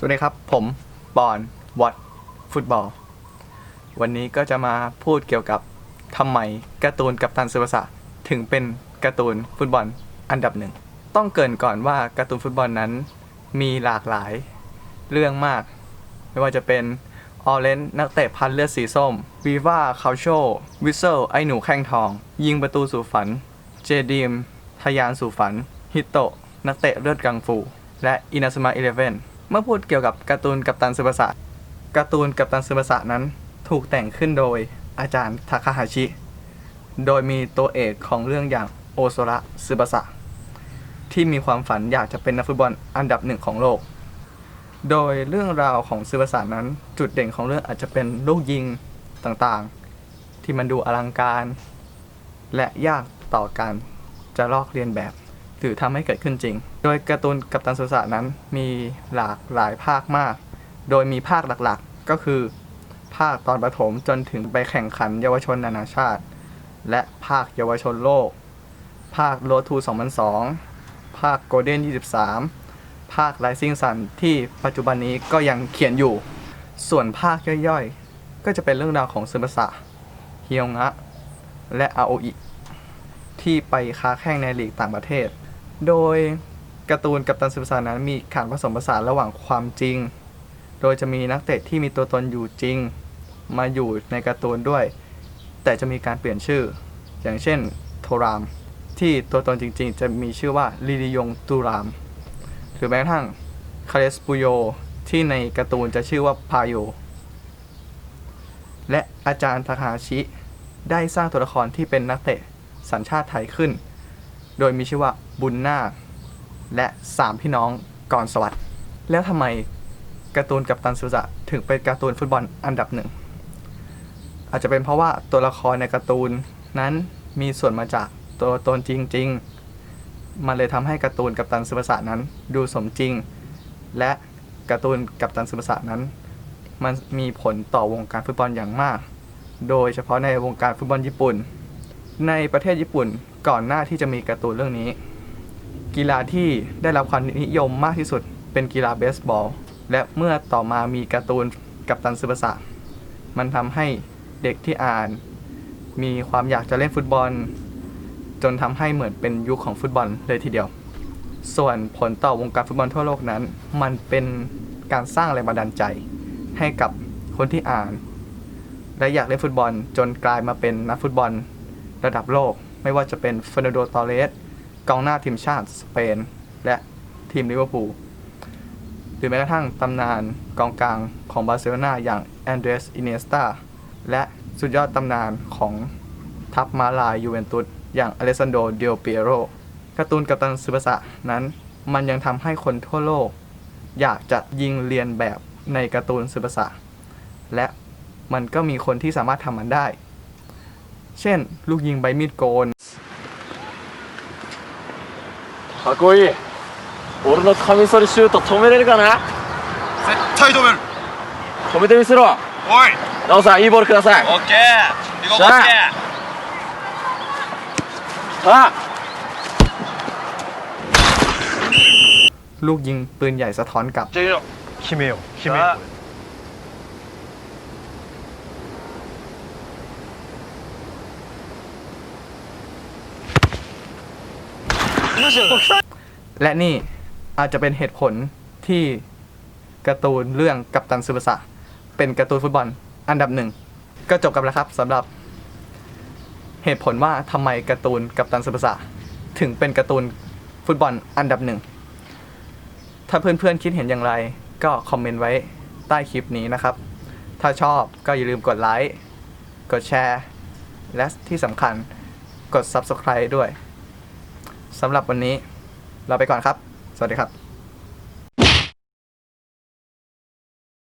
สวัสดีครับ ผมบอนวอตฟุตบอล วันนี้ก็จะมาพูดเกี่ยวกับทำไมการ์ตูนกัปตันซูบาสะถึงเป็นการ์ตูนฟุตบอลอันดับหนึ่ง ต้องเกรินก่อนว่าการ์ตูนฟุตบอลนั้น มีหลากหลายเรื่องมาก ไม่ว่าจะเป็นออเรนนักเตะพันเลือดสีส้มวีวาคาโชวิเซลไอหนูแข้งทอง ยิงประตูสู่ฝัน เจดีมทะยานสู่ฝัน ฮิโตะนักเตะเลือดกังฟู และอินาสมาอีเลเว่น เมื่อพูดเกี่ยวกับการ์ตูนกัปตันซึบาสะการ์ตูนกัปตันซึบาสะนั้นถูกแต่งขึ้นโดยอาจารย์ทาคาฮาชิ โดยมีตัวเอกของเรื่องอย่างโอโซระซึบาสะที่มีความฝันอยากจะเป็นนักฟุตบอลอันดับหนึ่งของโลก โดยเรื่องราวของซึบาสะนั้นจุดเด่นของเรื่องอาจจะเป็นลูกยิงต่างๆ ที่มันดูอลังการ และยากต่อการจะลอกเลียนแบบ หรือทำให้เกิดขึ้นจริง โดยการ์ตูนกัปตันสุสานั้นมีหลากหลายภาคมาก โดยมีภาคหลักๆ ก็คือ ภาคตอนประถมจนถึงไปแข่งขันเยาวชนนานาชาติ และภาคเยาวชนโลก ภาคโรทู2002 ภาคโกลเด้น23 ภาค Rising Sun ที่ปัจจุบันนี้ก็ยังเขียนอยู่ ส่วนภาคย่อยๆ ก็จะเป็นเรื่องราวของซึมสะเฮียวงะ และอาโออิที่ไปค้าแข่งในลีกต่างประเทศ โดย การ์ตูนกับตันซึมสานั้นมีการผสมผสานระหว่างความจริง โดยจะมีนักเตะที่มีตัวตนอยู่จริง มาอยู่ในการ์ตูนด้วย แต่จะมีการเปลี่ยนชื่อ อย่างเช่นโทราม ที่ตัวตนจริง ๆ จะมีชื่อว่าลิลิยงตูราม หรือแม้กระทั่งคาเรสปุโยที่ในการ์ตูนจะชื่อว่าพาโย และอาจารย์ทาคาชิได้สร้างตัวละครที่เป็นนักเตะสัญชาติไทยขึ้น โดยมีชื่อว่าบุญนาค และสามพี่น้องกรสวัสดิ์แล้วทำไมการ์ตูนกับตันสุจะถึงเป็นการ์ตูนฟุตบอลอันดับหนึ่ง อาจจะเป็นเพราะว่าตัวละครในการ์ตูนนั้นมีส่วนมาจากตัวตนจริง ๆ มันเลยทำให้การ์ตูนกับตันสุภาษะนั้นดูสมจริง และการ์ตูนกับตันสุภาษะนั้น มันมีผลต่อวงการฟุตบอลอย่างมาก โดยเฉพาะในวงการฟุตบอลญี่ปุ่น ในประเทศญี่ปุ่นก่อนหน้าที่จะมีการ์ตูนเรื่องนี้ กีฬาที่ได้รับความนิยมมากที่สุดเป็นกีฬาเบสบอล และเมื่อต่อมามีการ์ตูนกับตันซึบาสะมันทำให้เด็กที่อ่าน มีความอยากจะเล่นฟุตบอล จนทำให้เหมือนเป็นยุคของฟุตบอลเลยทีเดียว ส่วนผลต่อวงการฟุตบอลทั่วโลกนั้น มันเป็นการสร้างแรงบันดาลใจ ให้กับคนที่อ่าน และอยากเล่นฟุตบอลจนกลายมาเป็นนักฟุตบอล ระดับโลก ไม่ว่าจะเป็นเฟอร์นันโดตอเรส กองหน้าทีมชาติสเปน และทีมลิเวอร์พูลหรือแม้กระทั่งตำนานกองกลางของบาร์เซโลนาอย่างแอนเดรสอินเนสตาและสุดยอดตำนานของทัพมาลายยูเวนตุสอย่างอเลซันโดเดียเปียโรการ์ตูนกัปตันซึบาสะนั้นมันยังทำให้คนทั่วโลก อยากจะยิงเรียนแบบในการ์ตูนซึบาสะและมันก็มีคนที่สามารถทำมันได้ เช่น ลูกยิงใบมีดโกน かっこいい俺のカミソリシュート止めれるかな絶対止める止めてみせろおいナオさんいいボールくださいオッケーリコバスケさあ ลูกยิงปืนใหญ่สะท้อนกลับ じゃあいいよ決めよう決めさあよう และนี่อาจจะเป็นเหตุผลที่การ์ตูนเรื่องกัปตันซูบาสะเป็นการ์ตูนฟุตบอลอันดับหนึ่ง ก็จบกันแล้วครับสำหรับ เหตุผลว่าทำไมการ์ตูนกัปตันซูบาสะถึงเป็นการ์ตูนฟุตบอลอันดับหนึ่ง ถ้าเพื่อนๆคิดเห็นอย่างไร ก็คอมเมนต์ไว้ใต้คลิปนี้นะครับ ถ้าชอบก็อย่าลืมกดไลค์ กดแชร์ และที่สำคัญกด Subscribe ด้วย สำหรับวันนี้ เราไปก่อนครับ สวัสดีครับ